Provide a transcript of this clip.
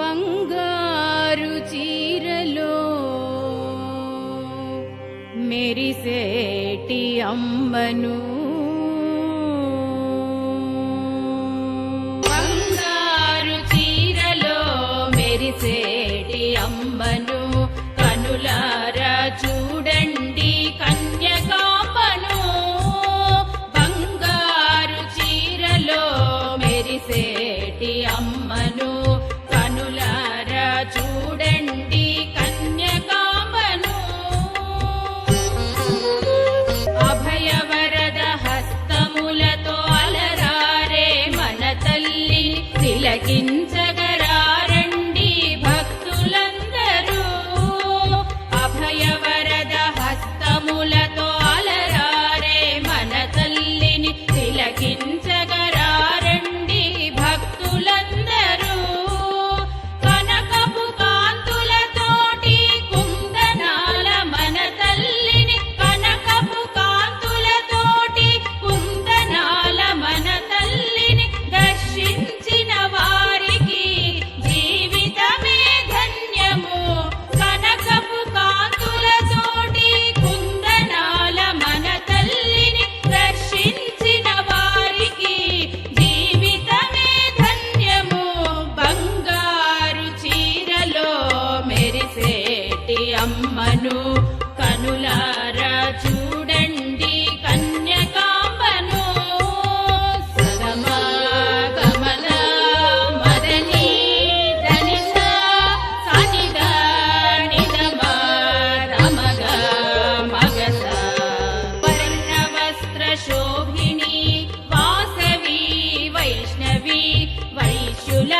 బంగారు చీరలో మెరిసేటి అమ్మను